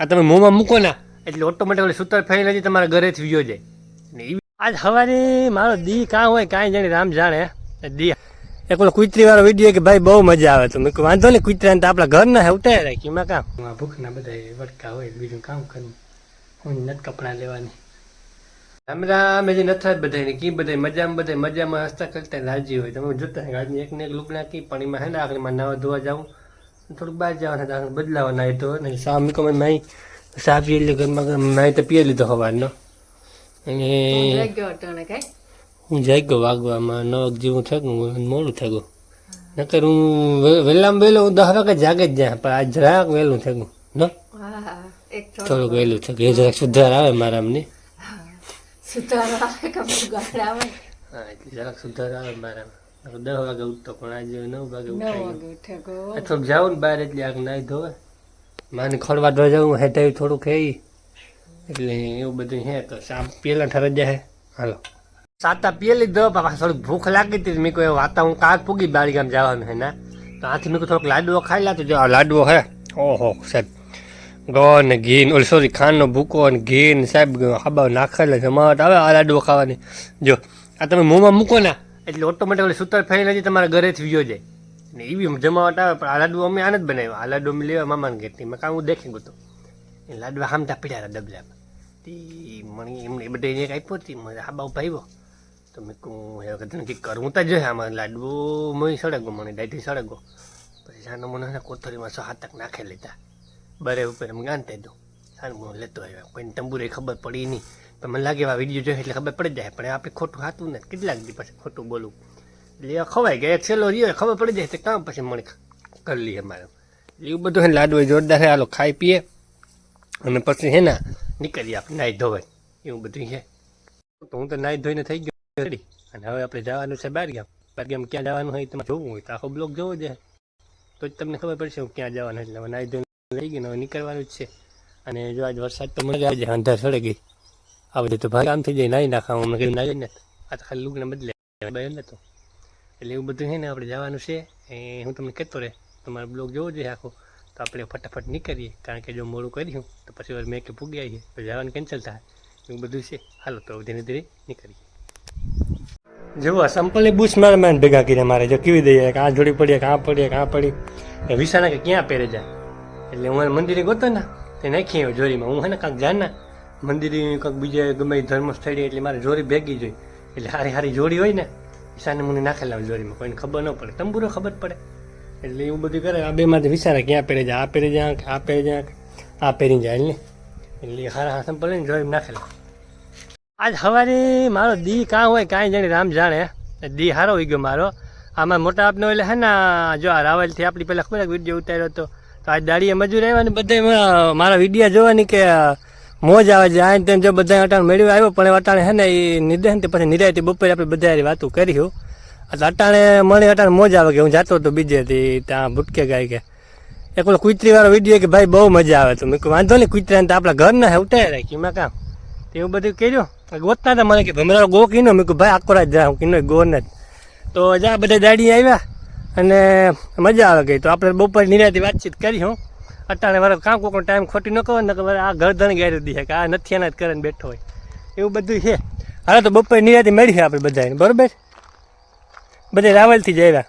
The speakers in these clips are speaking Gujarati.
આ તમે મોંમાં મૂકો ને એટલે ઓટોમેટિકલી સૂતર ફેરી નથી તમારા ઘરેથી વિયો જાય. ને ઈ આજ હવારે મારો દી કાં હોય કાંઈ જાણે રામ જાણે. દી એક ઓલો કુતરી વાળો વીડિયો કે ભાઈ બહુ મજા આવે તો મેં વાંધો નહીં કુતરાને તો આપણા ઘરના હે ઉતારી રાખી એમાં કામ. ભૂખના બધા વટકા હોય બીજું કામ કરું હું નથી કપડાં લેવાની. રામ રામ જે નથા બધાને કી બધા મજામાં બધા મજામાં હસતા કરતા રાજી હોય. તમે જોતા આજની એક ને એક લુક નાખી પણ એમાં હે ને આગળમાં નાવા ધોવા જાઉં. થોડુંક બહાર જવાના દાખલ બદલાવાના એ તો ને સામે કમે માઈ પી એટલે ઘરમાં ઘરમાં તો પીએ લીધો સવારનો અને હું જાગ્યો વાગવામાં નવક જેવું થયું મોડું થયું નકર હું વહેલામાં વહેલો હું દસ વાગે જાગે જ જાય પણ આજ જરાક વહેલું થયું ન? થોડુંક વહેલું થયું એ જરાક સુધાર આવે મારા અમને સુધાર આવે જરાક સુધાર આવે મારા દસ વાગે ઉઠતો પણ આજે નવ વાગે ઉઠાય થોડુંક જાઉં ને બહાર એટલે આગ નાઈ ધોવે. માને ખોરવા ધોવા જાઉં હેઠાયું થોડુંક હે એટલે એવું બધું હે તો સાપ પેલા ઠરે જાય હાલો. સાતા પીએ લીધો બાપા થોડીક ભૂખ લાગી હતી મેં કોઈ વાતા હું કાક પૂગી બાળી ગામ જવાનું હે ના. તો આથી મેં થોડોક લાડવો ખાઈ લાતો જો આ લાડવો હે. ઓહો સાહેબ. ગો ને ઘી ઓલી સોરી ખાંડનો ભૂકો અને ઘી ને સાહેબ ખાબા નાખેલા જમાવટ આવે આ લાડવો ખાવાની. જો આ તમે મોંમાં મૂકો ના. એટલે ઓટોમેટિકલી સૂતર ફેરી નથી તમારા ઘરેથી વિયો જાય. ને એવી જમાવટ આવે, પણ આ લાડુ અમે આને જ બનાવ્યો. આ લાડુ અમે લેવા મામાને ઘેરથી. મેં કાં હું દેખી ગયો તો. એ લાડવા હામતા પીડ્યા હતા ડબલામાં. તે મણી એમને બધે એક આપ્યો હતી મને આ બાબુ ભાઈવો તો મેં કહું એ વખત કંઈક કરવું તો જોઈએ આમાં લાડવો મય સળગો, મને ડાયથી સળગો. પછી સાનો મને કોથળીમાં સો હાથક નાખે લીધા. બરે ઉપર એમ ગાંતે દઉં સારું, હું લેતો આવ્યો. કોઈને તંબુરે ખબર પડી નહીં. પણ મને લાગે એવા વીડિયો જોઈએ એટલે ખબર પડી જાય. પણ આપણે ખોટું હાથું ને કેટલાક દી પછી ખોટું બોલું. એટલે ખવાય ગયા એક છેલ્લો રહ્યો ખબર પડી જાય તો કામ પછી મને કરી લઈએ મારે. એવું બધું હે લાડુ લાડવો જોરદાર હે, હાલો ખાઈ પીએ. અને પછી હે ને, નીકળીએ આપણે નાહી ધોવાય એવું બધું છે તો હું તો નાહી ધોઈને થઈ ગયો. અને હવે આપણે જવાનું છે બાર ગામ. બાર ગામ ક્યાં જવાનું હોય તમે જોવું હોય તો આખો બ્લોક જોવો છે તો જ તમને ખબર પડશે હું ક્યાં જવાનું એટલે નાહી ધોઈને લઈ હવે નીકળવાનું જ છે. અને જો આજ વરસાદ તો મને જાય, અંધાર સડે ગઈ. આ બધું તો ભાઈ આમ થઈ જાય નાઈ નાખા હું કીધું નાહી ને આ તો ખાલી લુગને બદલે ભાઈ તો એટલે એવું બધું છે ને આપણે જવાનું છે એ હું તમને કહેતો રહે તમારો બ્લોગ જોવો જોઈએ આખો તો આપણે ફટાફટ નીકળીએ કારણ કે જો મોડું કર્યું તો પછી મેં કે ભૂગી આવીએ તો જવાનું કેન્સલ થાય એવું બધું છે હાલો તો ધીરે ધીરે નીકળીએ જુઓ સંપલની બુશ મારે મારે ભેગા કર્યા મારે જો કેવી દઈએ કે આ જોડી પડીએ કે આ પડીએ કે આ પડી વિસાના કે ક્યાં પહેરે જાય એટલે હું મંદિરે ગોતો ને તે નાખી જોડીમાં હું હે ને કાંક જાણ ના મંદિરે કંઈક બીજે ગમે ધર્મ ધર્મસ્થળે એટલે મારે જોરી ભેગી જોઈ. એટલે હારી હારી જોડી હોય ને ઈશાને મને નાખેલા જોરીમાં, કોઈને ખબર ન પડે, તંબુરો ખબર પડે. એટલે એવું બધું કરે, આ બેમાંથી વિચારે ક્યાં પહેરે જાય આ પહેરે જાય આ પહેરે જાય આ પહેરી જાય ને. એટલે હારા હાથ પડે ને જોડી નાખેલા. આજ સવારે મારો દી કાં હોય, કાંઈ જાણે રામ જાણે. દી હારો હોય ગયો મારો. આમાં મોટા આપનો એટલે હે ને, જો આ રાવલથી આપણી પહેલાં ખબર વીડિયો ઉતાર્યો હતો. તો આજ દાડીએ મજૂર આવ્યા ને બધા મારા વિડીયા જોવાની કે મોજ આવે છે. આને તેમ જો બધા અટાણ મેળવી આવ્યો, પણ અટાણે હે ને એ નિર્દેશ તે પછી નિરાયતી બપોરે આપણે બધા વાતું કર્યું એટલે અટાણે મળી અટાણે મોજ આવે કે હું જાતો હતો બીજેથી ત્યાં ભૂટકે ગાય કે. એક ઓલો કુતરી વાળો વીડિયો કે ભાઈ બહુ મજા આવે તો મેં વાંધો નહીં, કુતરાને તો આપણા ઘરના હે, ઉતારી રાખી મેં કામ. એવું બધું કર્યું. ગોતતા હતા મને કે ભમરાળો ગો કીનો મેં કહ્યું ભાઈ, આખો રાત જા, હું કીનો ગો નથી. તો જા, બધા દાડી આવ્યા અને મજા આવે ગઈ. તો આપણે બપોરે નિરાયતી વાતચીત કરી, હું. અટાણે મારે કામ કોઈ ટાઈમ ખોટી ન કહો ને મારે આ ગરદન ગાડી દે કે આ નથી એના જ કરીને બેઠો હોય. એવું બધું છે. હાલો તો બપોર નિરાતી મળી આપણે બધાને બરોબર? બધા રાવલથી જ આવ્યા.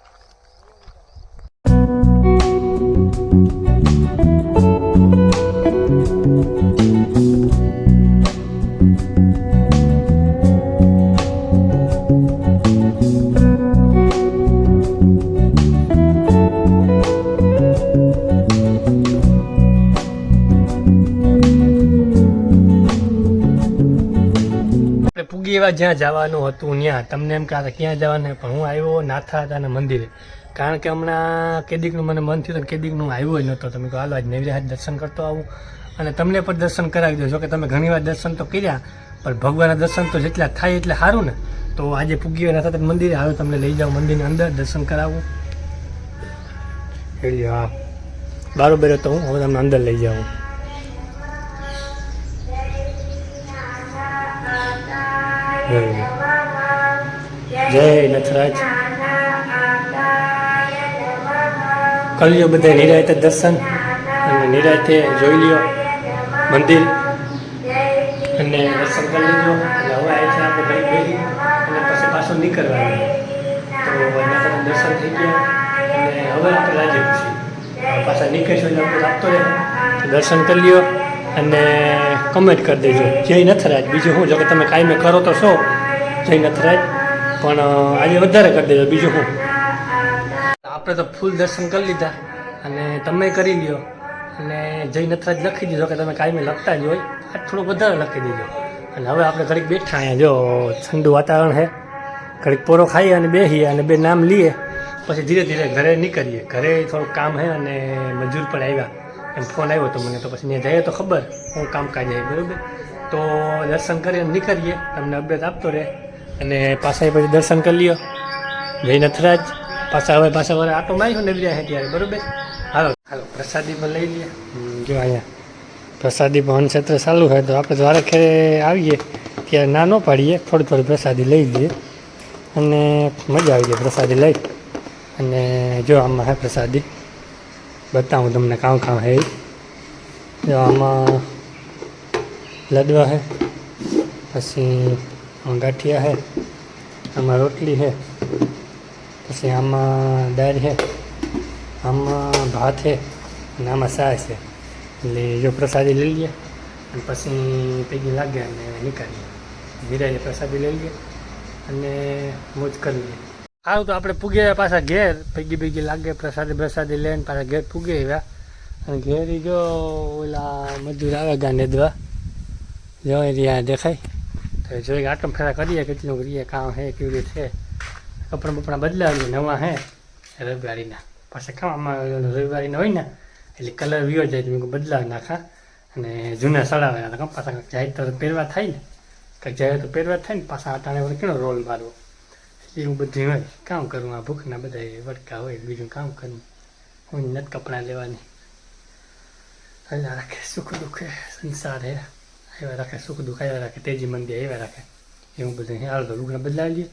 એવા જ્યાં જવાનું હતું, ત્યાં. તમને એમ કહેતા ક્યાં જવાનું પણ હું આવ્યો નાથા હતાના મંદિરે. કારણ કે હમણાં કેદીકનું મને મન થયું હતું કેદીકનું આવ્યો જ નહોતો. તમે કહો હાલો, આજ નવી દર્શન કરતો આવું. અને તમને પણ દર્શન કરાવી દો જો કે તમે ઘણી વાર દર્શન તો કર્યા, પણ ભગવાનના દર્શન તો જેટલા થાય એટલે સારું ને. તો આજે પૂગ્યો નાથા તમે મંદિરે. આવ્યો તમને લઈ જાઓ મંદિરની અંદર, દર્શન કરાવું. એટલે હા. બરાબર તો હું, હવે તમને અંદર લઈ જાઉં. જય નથરાજ કરી લ્યો બધા નિરાયતે દર્શન અને નિરાયતે જોઈ લ્યો મંદિર અને દર્શન કરી લીધો. એટલે હવે આવે છે આપણે ઘડી બેસી અને પછી પાછું નીકળવાનું. તો માતાના દર્શન થઈ ગયા. અને હવે આપણે રાજી ખુશી પાછા નીકળીશું એટલે આપણે આપતો રહે દર્શન કરી લ્યો. અને કમેન્ટ કરી દેજો. જય નથરાજ. બીજું શું જો કે તમે કાંઈ કરો તો છો. જય નથરાજ. પણ આજે વધારે કરી દેજો. બીજું શું આપણે તો ફૂલ દર્શન કરી લીધા. અને તમે કરી લ્યો. અને જય નથરાજ લખી દીધો કે તમે કાંઈ લખતા જ હોય. આ થોડું વધારે લખી દેજો. અને હવે આપણે ઘડીક બેઠા અહીંયા. જો, ઠંડુ વાતાવરણ છે ઘડીક પોરો ખાઈએ અને બેસીએ અને બે નામ લઈએ પછી ધીરે ધીરે ઘરે નીકળીએ. ઘરે થોડુંક કામ છે અને મજૂર પણ આવ્યા. એમ ફોન આવ્યો તો મને તો પછી ત્યાં જઈએ તો ખબર. હું કામકાજ આવી બરાબર. તો દર્શન કરીને નીકળીએ. તમને અપડેટ આપતો રહે. અને પાછા પછી દર્શન કરી લ્યો. જય નથરાજ પાછા હવે પાછા વરે આટો માર્યો ને બીજા ત્યારે, બરાબર? હાલો. હાલો, પ્રસાદી પણ લઈ લઈએ. જો અહીંયા પ્રસાદી ભવન ક્ષેત્ર ચાલુ હોય તો આપણે દ્વારકે આવીએ. ત્યારે ના ન પાડીએ, થોડી થોડી પ્રસાદી લઈ લઈએ. અને મજા આવી જાય પ્રસાદી લઈ. અને જો આમાં હે પ્રસાદી. બતાવું તમને કામ કામ હે. જો આમાં લડવા હે, પછી ગાંઠિયા હે, આમાં રોટલી હે, પછી આમાં દાળ છે આમાં ભાત છે અને આમાં છાશ છે એટલે જો પ્રસાદી લઈ લઈએ અને પછી પૈકી લાગે અને નીકળીએ. ધીરે પ્રસાદી લઈ લઈએ અને મોજ કરી લઈએ સારું તો આપણે પૂગે પાછા ઘેર, ભેગી ભેગી લાગે, પ્રસાદી પ્રસાદી લઈને પાછા ઘેર પૂગે આવ્યા અને ઘેર જો ઓલા મજૂર આવે ગા નેદવા જો એ રહ્યા દેખાય. તો જોઈએ આટમ ફેરા કરીએ કેટલું કરીએ, કામ હે, કેવી રીતે છે. કપડાં બપડા બદલાવીએ, નવા હે. રવિવારીના. પાછા કામ આમાં રવિવારીના હોય ને, એટલે કલર વિયો જાય તો મેં બદલાવી નાખા. અને જૂના સડાવેલા પાછા જાય તો પહેરવા થાય ને. કંઈક જાય તો પહેરવા થાય ને, પાછા આટાણે વળી કેનો રોલ મારવો? એવું બધું હોય કામ કરવું આ ભૂખના બધા વડકા હોય, બીજું કામ કરવું હું નથી કપડાં લેવાની. આવ્યા રાખે સુખ દુઃખે, સંસાર હે. આવ્યા રાખે સુખ દુઃખ, આવ્યા રાખે તેજી મંદી આવ્યા રાખે. એવું બધું હાલ તો લુગડા બદલાવી લઈએ